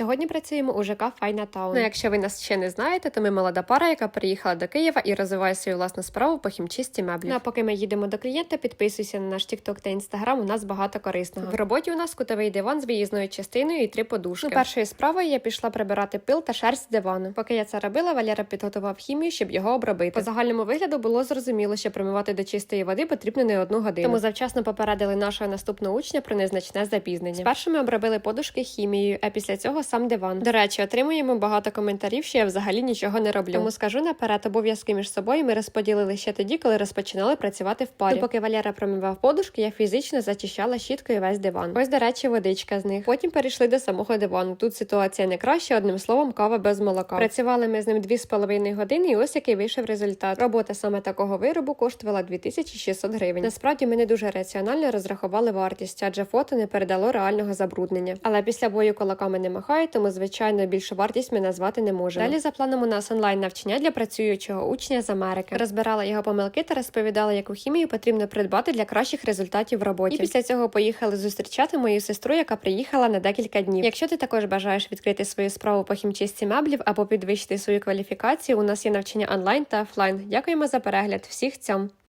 Сьогодні працюємо у ЖК Файна Таун. Ну, якщо ви нас ще не знаєте, то ми молода пара, яка приїхала до Києва і розвиває свою власну справу по хімчисті меблів. Ну, а поки ми їдемо до клієнта, підписуйся на наш TikTok та Instagram, У нас багато корисного. В роботі у нас кутовий диван з виїзною частиною і три подушки. Ну, першою справою я пішла прибирати пил та шерсть з дивану. Поки я це робила, Валера підготував хімію, щоб його обробити. По загальному вигляду було зрозуміло, що промивати до чистої води потрібно не одну годину. Тому завчасно попередили нашого наступного учня про незначне запізнення. Спершу ми обробили подушки хімією, а після цього сам диван. До речі, отримуємо багато коментарів, що я взагалі нічого не роблю. Тому скажу наперед, обов'язки між собою ми розподілили ще тоді, коли розпочинали працювати в парі. Ну, поки Валера промивав подушки, я фізично зачищала щіткою весь диван. Ось, до речі, водичка з них. Потім перейшли до самого дивану. Тут ситуація не краща, одним словом, кава без молока. Працювали ми з ним дві з половиною години, і ось який вийшов результат. Робота саме такого виробу коштувала 2600 гривень. Насправді ми не дуже раціонально розрахували вартість, адже фото не передало реального забруднення. Але після бою кулаками не махають, тому звичайно більшу вартість ми назвати не можемо. Далі за планом у нас онлайн навчання для працюючого учня з Америки. Розбирала його помилки та розповідала, яку хімію потрібно придбати для кращих результатів в роботі. І після цього поїхали зустрічати мою сестру, яка приїхала на декілька днів. Якщо ти також бажаєш відкрити свою справу по хімчистці меблів або підвищити свою кваліфікацію, у нас є навчання онлайн та офлайн. Дякуємо за перегляд. Всіх цьом!